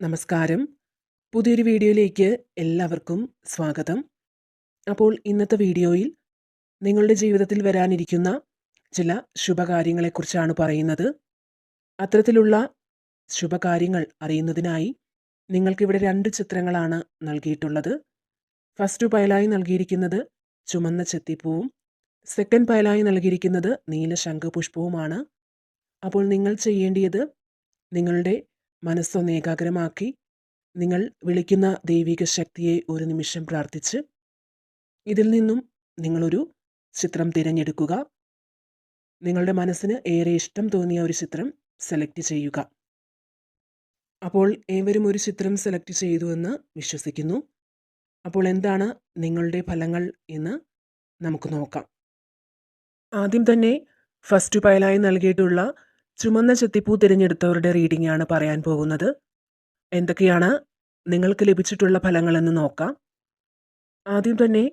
നമസ്കാരം. പുതിയൊരു വീഡിയോയിലേക്ക് എല്ലാവർക്കും സ്വാഗതം. അപ്പോൾ ഇന്നത്തെ വീഡിയോയിൽ നിങ്ങളുടെ ജീവിതത്തിൽ വരാനിരിക്കുന്ന ചില ശുഭകാര്യങ്ങളെക്കുറിച്ചാണ് പറയുന്നത്. അത്തരത്തിലുള്ള ശുഭകാര്യങ്ങൾ അറിയുന്നതിനായി നിങ്ങൾക്കിവിടെ രണ്ട് ചിത്രങ്ങളാണ് നൽകിയിട്ടുള്ളത്. ഫസ്റ്റ് പയലായി നൽകിയിരിക്കുന്നത് ചുമന്ന ചെത്തിപ്പൂവും സെക്കൻഡ് പയലായി നൽകിയിരിക്കുന്നത് നീല ശംഖുപുഷ്പവുമാണ് അപ്പോൾ നിങ്ങൾ ചെയ്യേണ്ടിയത് നിങ്ങളുടെ മനസ്സൊന്ന് ഏകാഗ്രമാക്കി നിങ്ങൾ വിളിക്കുന്ന ദൈവിക ശക്തിയെ ഒരു നിമിഷം പ്രാർത്ഥിച്ച് ഇതിൽ നിന്നും നിങ്ങളൊരു ചിത്രം തിരഞ്ഞെടുക്കുക. നിങ്ങളുടെ മനസ്സിന് ഏറെ ഇഷ്ടം തോന്നിയ ഒരു ചിത്രം സെലക്ട് ചെയ്യുക. അപ്പോൾ ഏവരും ഒരു ചിത്രം സെലക്ട് ചെയ്തുവെന്ന് വിശ്വസിക്കുന്നു. അപ്പോൾ എന്താണ് നിങ്ങളുടെ ഫലങ്ങൾ എന്ന് നമുക്ക് നോക്കാം. ആദ്യം തന്നെ ഫസ്റ്റ് പയലായി നൽകിയിട്ടുള്ള ചുമന്ന ചെത്തിപ്പൂ തിരഞ്ഞെടുത്തവരുടെ റീഡിംഗ് ആണ് പറയാൻ പോകുന്നത്. എന്തൊക്കെയാണ് നിങ്ങൾക്ക് ലഭിച്ചിട്ടുള്ള ഫലങ്ങളെന്ന് നോക്കാം. ആദ്യം തന്നെ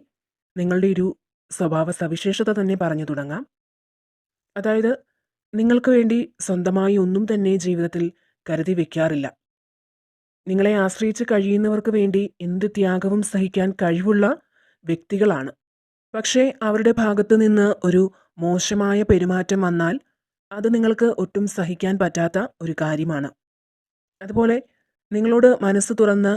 നിങ്ങളുടെ ഒരു സ്വഭാവ സവിശേഷത തന്നെ പറഞ്ഞു തുടങ്ങാം. അതായത് നിങ്ങൾക്ക് വേണ്ടി സ്വന്തമായി ഒന്നും തന്നെ ജീവിതത്തിൽ കരുതി വയ്ക്കാറില്ല നിങ്ങളെ ആശ്രയിച്ച് കഴിയുന്നവർക്ക് വേണ്ടി എന്ത് ത്യാഗവും സഹിക്കാൻ കഴിവുള്ള വ്യക്തികളാണ്. പക്ഷേ അവരുടെ ഭാഗത്തു നിന്ന് ഒരു മോശമായ പെരുമാറ്റം വന്നാൽ അത് നിങ്ങൾക്ക് ഒട്ടും സഹിക്കാൻ പറ്റാത്ത ഒരു കാര്യമാണ്. അതുപോലെ നിങ്ങളോട് മനസ്സ് തുറന്ന്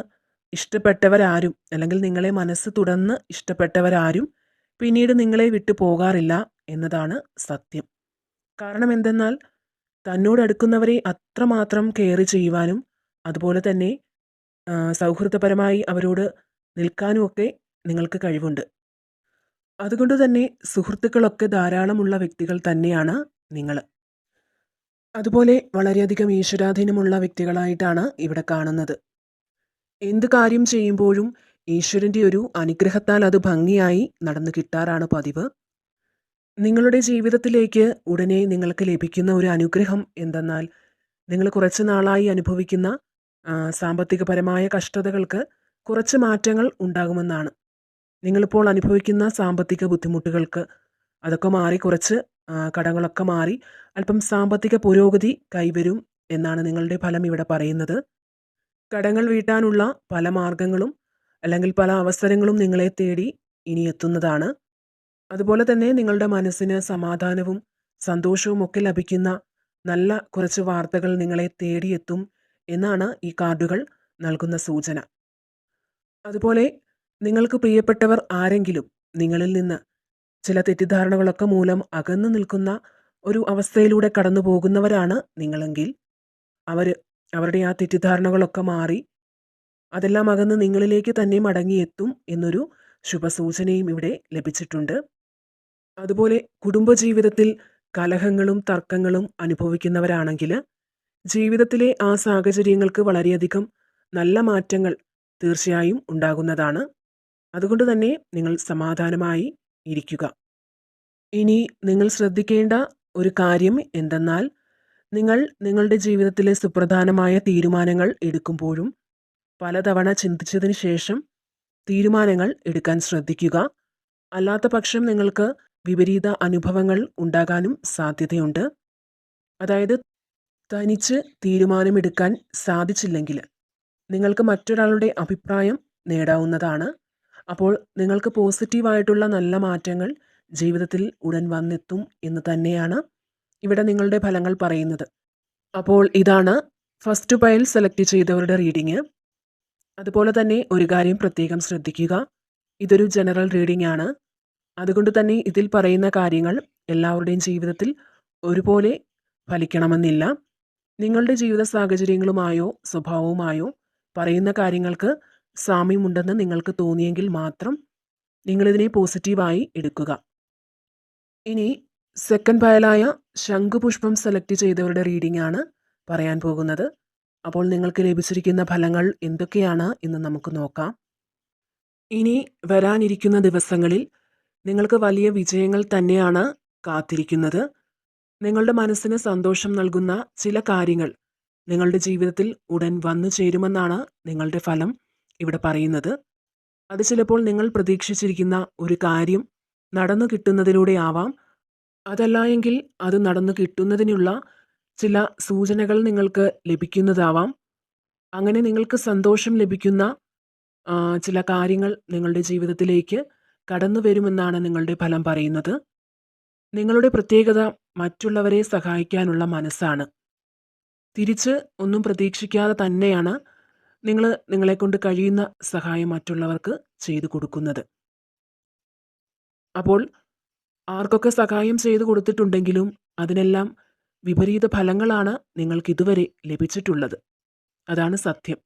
ഇഷ്ടപ്പെട്ടവരാരും അല്ലെങ്കിൽ നിങ്ങളെ മനസ്സ് തുറന്ന് ഇഷ്ടപ്പെട്ടവരാരും പിന്നീട് നിങ്ങളെ വിട്ടു പോകാറില്ല എന്നതാണ് സത്യം. കാരണം എന്തെന്നാൽ തന്നോടടുക്കുന്നവരെ അത്രമാത്രം കെയർ ചെയ്യുവാനും അതുപോലെ തന്നെ സൗഹൃദപരമായി അവരോട് നിൽക്കാനുമൊക്കെ നിങ്ങൾക്ക് കഴിവുണ്ട്. അതുകൊണ്ട് തന്നെ സുഹൃത്തുക്കളൊക്കെ ധാരാളമുള്ള വ്യക്തികൾ തന്നെയാണ് നിങ്ങൾ അതുപോലെ വളരെയധികം ഈശ്വരാധീനമുള്ള വ്യക്തികളായിട്ടാണ് ഇവിടെ കാണുന്നത്. എന്ത് കാര്യം ചെയ്യുമ്പോഴും ഈശ്വരന്റെ ഒരു അനുഗ്രഹത്താൽ അത് ഭംഗിയായി നടന്നു കിട്ടാറാണ് പതിവ്. നിങ്ങളുടെ ജീവിതത്തിലേക്ക് ഉടനെ നിങ്ങൾക്ക് ലഭിക്കുന്ന ഒരു അനുഗ്രഹം എന്തെന്നാൽ നിങ്ങൾ കുറച്ച് നാളായി അനുഭവിക്കുന്ന സാമ്പത്തികപരമായ കഷ്ടതകൾക്ക് കുറച്ച് മാറ്റങ്ങൾ ഉണ്ടാകുമെന്നാണ്. നിങ്ങളിപ്പോൾ അനുഭവിക്കുന്ന സാമ്പത്തിക ബുദ്ധിമുട്ടുകൾക്ക് അതൊക്കെ മാറി കുറച്ച് കടങ്ങളൊക്കെ മാറി. അല്പം സാമ്പത്തിക പുരോഗതി കൈവരും എന്നാണ് നിങ്ങളുടെ ഫലം ഇവിടെ പറയുന്നത്. കടങ്ങൾ വീട്ടാനുള്ള പല മാർഗങ്ങളും അല്ലെങ്കിൽ പല അവസരങ്ങളും നിങ്ങളെ തേടി ഇനി എത്തുന്നതാണ്. അതുപോലെ തന്നെ നിങ്ങളുടെ മനസ്സിന് സമാധാനവും സന്തോഷവും ഒക്കെ ലഭിക്കുന്ന നല്ല കുറച്ച് വാർത്തകൾ നിങ്ങളെ തേടിയെത്തും എന്നാണ് ഈ കാർഡുകൾ നൽകുന്ന സൂചന. അതുപോലെ നിങ്ങൾക്ക് പ്രിയപ്പെട്ടവർ ആരെങ്കിലും നിങ്ങളിൽ നിന്ന് ചില തെറ്റിദ്ധാരണകളൊക്കെ മൂലം അകന്നു നിൽക്കുന്ന ഒരു അവസ്ഥയിലൂടെ കടന്നു പോകുന്നവരാണ് നിങ്ങളെങ്കിൽ. അവർ അവരുടെ ആ തെറ്റിദ്ധാരണകളൊക്കെ മാറി അതെല്ലാം അകന്ന് നിങ്ങളിലേക്ക് തന്നെ മടങ്ങിയെത്തും എന്നൊരു ശുഭസൂചനയും ഇവിടെ ലഭിച്ചിട്ടുണ്ട്. അതുപോലെ കുടുംബജീവിതത്തിൽ കലഹങ്ങളും തർക്കങ്ങളും അനുഭവിക്കുന്നവരാണെങ്കിൽ ജീവിതത്തിലെ ആ സാഹചര്യങ്ങൾക്ക് വളരെയധികം നല്ല മാറ്റങ്ങൾ തീർച്ചയായും ഉണ്ടാകുന്നതാണ്. അതുകൊണ്ട് തന്നെ നിങ്ങൾ സമാധാനമായി ഇരിക്കുക. ഇനി നിങ്ങൾ ശ്രദ്ധിക്കേണ്ട ഒരു കാര്യം എന്തെന്നാൽ നിങ്ങൾ നിങ്ങളുടെ ജീവിതത്തിലെ സുപ്രധാനമായ തീരുമാനങ്ങൾ എടുക്കുമ്പോഴും പലതവണ ചിന്തിച്ചതിന് ശേഷം തീരുമാനങ്ങൾ എടുക്കാൻ ശ്രദ്ധിക്കുക. അല്ലാത്ത പക്ഷം നിങ്ങൾക്ക് വിപരീത അനുഭവങ്ങൾ ഉണ്ടാകാനും സാധ്യതയുണ്ട്. അതായത് തനിച്ച് തീരുമാനമെടുക്കാൻ സാധിച്ചില്ലെങ്കിൽ നിങ്ങൾക്ക് മറ്റൊരാളുടെ അഭിപ്രായം നേടാവുന്നതാണ്. അപ്പോൾ നിങ്ങൾക്ക് പോസിറ്റീവായിട്ടുള്ള നല്ല മാറ്റങ്ങൾ ജീവിതത്തിൽ ഉടൻ വന്നെത്തും എന്ന് തന്നെയാണ് ഇവിടെ നിങ്ങളുടെ ഫലങ്ങൾ പറയുന്നത്. അപ്പോൾ ഇതാണ് ഫസ്റ്റ് പയൽ സെലക്ട് ചെയ്തവരുടെ റീഡിങ്. അതുപോലെ തന്നെ ഒരു കാര്യം പ്രത്യേകം ശ്രദ്ധിക്കുക. ഇതൊരു ജനറൽ റീഡിംഗ് ആണ്. അതുകൊണ്ട് തന്നെ ഇതിൽ പറയുന്ന കാര്യങ്ങൾ എല്ലാവരുടെയും ജീവിതത്തിൽ ഒരുപോലെ ഫലിക്കണമെന്നില്ല. നിങ്ങളുടെ ജീവിത സാഹചര്യങ്ങളുമായോ സ്വഭാവവുമായോ പറയുന്ന കാര്യങ്ങൾക്ക് സാമ്യമുണ്ടെന്ന് നിങ്ങൾക്ക് തോന്നിയെങ്കിൽ മാത്രം നിങ്ങളിതിനെ പോസിറ്റീവായി എടുക്കുക. ഇനി സെക്കൻഡ് പയലായ ശംഖുപുഷ്പം സെലക്ട് ചെയ്തവരുടെ റീഡിംഗ് ആണ് പറയാൻ പോകുന്നത്. അപ്പോൾ നിങ്ങൾക്ക് ലഭിച്ചിരിക്കുന്ന ഫലങ്ങൾ എന്തൊക്കെയാണ് എന്ന് നമുക്ക് നോക്കാം. ഇനി വരാനിരിക്കുന്ന ദിവസങ്ങളിൽ നിങ്ങൾക്ക് വലിയ വിജയങ്ങൾ തന്നെയാണ് കാത്തിരിക്കുന്നത്. നിങ്ങളുടെ മനസ്സിന് സന്തോഷം നൽകുന്ന ചില കാര്യങ്ങൾ നിങ്ങളുടെ ജീവിതത്തിൽ ഉടൻ വന്നു ചേരുമെന്നാണ് നിങ്ങളുടെ ഫലം. ഇവിടെ പറയുന്നത്. അത് ചിലപ്പോൾ നിങ്ങൾ പ്രതീക്ഷിച്ചിരിക്കുന്ന ഒരു കാര്യം നടന്നു കിട്ടുന്നതിലൂടെ ആവാം. അതല്ല എങ്കിൽ അത് നടന്നു കിട്ടുന്നതിനുള്ള ചില സൂചനകൾ നിങ്ങൾക്ക് ലഭിക്കുന്നതാവാം. അങ്ങനെ നിങ്ങൾക്ക് സന്തോഷം ലഭിക്കുന്ന ചില കാര്യങ്ങൾ നിങ്ങളുടെ ജീവിതത്തിലേക്ക് കടന്നു വരുമെന്നാണ് നിങ്ങളുടെ ഫലം പറയുന്നത്. നിങ്ങളുടെ പ്രത്യേകത മറ്റുള്ളവരെ സഹായിക്കാനുള്ള മനസ്സാണ്. തിരിച്ച് ഒന്നും പ്രതീക്ഷിക്കാതെ തന്നെയാണ് നിങ്ങൾ നിങ്ങളെക്കൊണ്ട് കഴിയുന്ന സഹായം മറ്റുള്ളവർക്ക് ചെയ്തു കൊടുക്കുന്നത്. അപ്പോൾ ആർക്കൊക്കെ സഹായം ചെയ്തു കൊടുത്തിട്ടുണ്ടെങ്കിലും അതിനെല്ലാം വിപരീത ഫലങ്ങളാണ് നിങ്ങൾക്ക് ഇതുവരെ ലഭിച്ചിട്ടുള്ളത്. അതാണ് സത്യം.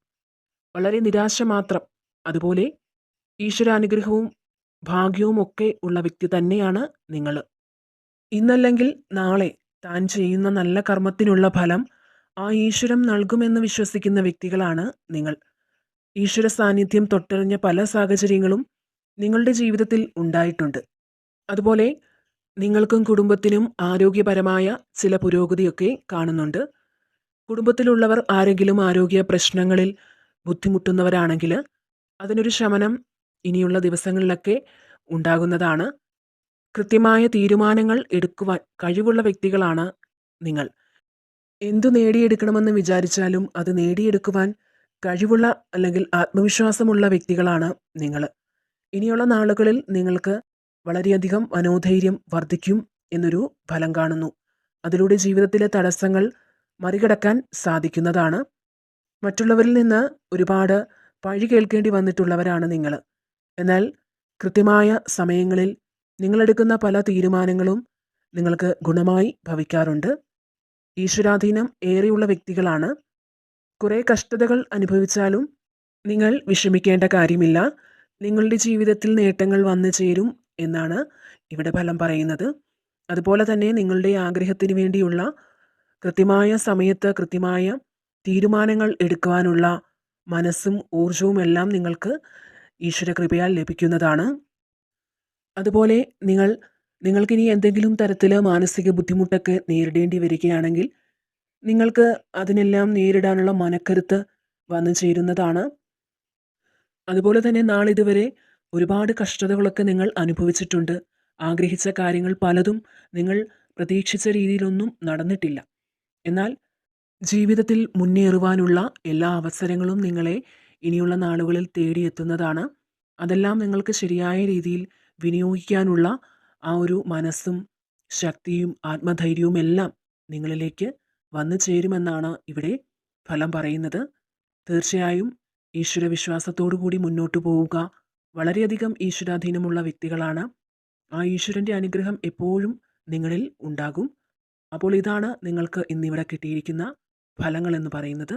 വളരെ നിരാശ മാത്രം. അതുപോലെ ഈശ്വരാനുഗ്രഹവും ഭാഗ്യവും ഒക്കെ ഉള്ള വ്യക്തി തന്നെയാണ് നിങ്ങൾ ഇന്നല്ലെങ്കിൽ നാളെ താൻ ചെയ്യുന്ന നല്ല കർമ്മത്തിനുള്ള ഫലം ആ ഈശ്വരം നൽകുമെന്ന് വിശ്വസിക്കുന്ന വ്യക്തികളാണ് നിങ്ങൾ. ഈശ്വര സാന്നിധ്യം തൊട്ടറിഞ്ഞ പല സാഹചര്യങ്ങളും നിങ്ങളുടെ ജീവിതത്തിൽ ഉണ്ടായിട്ടുണ്ട്. അതുപോലെ നിങ്ങൾക്കും കുടുംബത്തിനും ആരോഗ്യപരമായ ചില പുരോഗതിയൊക്കെ കാണുന്നുണ്ട്. കുടുംബത്തിലുള്ളവർ ആരെങ്കിലും ആരോഗ്യ പ്രശ്നങ്ങളിൽ ബുദ്ധിമുട്ടുന്നവരാണെങ്കിൽ അതിനൊരു ശമനം ഇനിയുള്ള ദിവസങ്ങളിലൊക്കെ ഉണ്ടാകുന്നതാണ്. കൃത്യമായ തീരുമാനങ്ങൾ എടുക്കുവാൻ കഴിവുള്ള വ്യക്തികളാണ് നിങ്ങൾ. എന്തു നേടിയെടുക്കണമെന്ന് വിചാരിച്ചാലും അത് നേടിയെടുക്കുവാൻ കഴിവുള്ള അല്ലെങ്കിൽ ആത്മവിശ്വാസമുള്ള വ്യക്തികളാണ് നിങ്ങൾ ഇനിയുള്ള നാളുകളിൽ നിങ്ങൾക്ക് വളരെയധികം മനോധൈര്യം വർദ്ധിക്കും എന്നൊരു ഫലം കാണുന്നു. അതിലൂടെ ജീവിതത്തിലെ തടസ്സങ്ങൾ മറികടക്കാൻ സാധിക്കുന്നതാണ്. മറ്റുള്ളവരിൽ നിന്ന് ഒരുപാട് പഴി കേൾക്കേണ്ടി വന്നിട്ടുള്ളവരാണ് നിങ്ങൾ എന്നാൽ കൃത്യമായ സമയങ്ങളിൽ നിങ്ങളെടുക്കുന്ന പല തീരുമാനങ്ങളും നിങ്ങൾക്ക് ഗുണമായി ഭവിക്കാറുണ്ട്. ഈശ്വരാധീനം ഏറെയുള്ള വ്യക്തികളാണ്. കുറേ കഷ്ടതകൾ അനുഭവിച്ചാലും നിങ്ങൾ വിഷമിക്കേണ്ട കാര്യമില്ല. നിങ്ങളുടെ ജീവിതത്തിൽ നേട്ടങ്ങൾ വന്നു ചേരും എന്നാണ് ഇവിടെ ഫലം പറയുന്നത്. അതുപോലെ തന്നെ നിങ്ങളുടെ ആഗ്രഹത്തിന് വേണ്ടിയുള്ള കൃത്യമായ സമയത്ത് കൃത്യമായ തീരുമാനങ്ങൾ എടുക്കുവാനുള്ള മനസ്സും ഊർജവും എല്ലാം നിങ്ങൾക്ക് ഈശ്വര കൃപയാൽ ലഭിക്കുന്നതാണ്. അതുപോലെ നിങ്ങൾ നിങ്ങൾക്കിനി എന്തെങ്കിലും തരത്തിൽ മാനസിക ബുദ്ധിമുട്ടൊക്കെ നേരിടേണ്ടി വരികയാണെങ്കിൽ നിങ്ങൾക്ക് അതിനെല്ലാം നേരിടാനുള്ള മനക്കരുത്ത് വന്നു ചേരുന്നതാണ്. അതുപോലെ തന്നെ നാളിതുവരെ ഒരുപാട് കഷ്ടതകളൊക്കെ നിങ്ങൾ അനുഭവിച്ചിട്ടുണ്ട്. ആഗ്രഹിച്ച കാര്യങ്ങൾ പലതും നിങ്ങൾ പ്രതീക്ഷിച്ച രീതിയിലൊന്നും നടന്നിട്ടില്ല. എന്നാൽ ജീവിതത്തിൽ മുന്നേറുവാനുള്ള എല്ലാ അവസരങ്ങളും നിങ്ങളെ ഇനിയുള്ള നാളുകളിൽ തേടിയെത്തുന്നതാണ്. അതെല്ലാം നിങ്ങൾക്ക് ശരിയായ രീതിയിൽ വിനിയോഗിക്കാനുള്ള ആ ഒരു മനസ്സും ശക്തിയും ആത്മധൈര്യവും എല്ലാം നിങ്ങളിലേക്ക് വന്നു ചേരുമെന്നാണ് ഇവിടെ ഫലം പറയുന്നത്. തീർച്ചയായും ഈശ്വരവിശ്വാസത്തോടു കൂടി മുന്നോട്ട് പോവുക. വളരെയധികം ഈശ്വരാധീനമുള്ള വ്യക്തികളാണ്. ആ ഈശ്വരന്റെ അനുഗ്രഹം എപ്പോഴും നിങ്ങളിൽ ഉണ്ടാകും. അപ്പോൾ ഇതാണ് നിങ്ങൾക്ക് ഇന്നിവിടെ കിട്ടിയിരിക്കുന്ന ഫലങ്ങൾ എന്ന് പറയുന്നത്.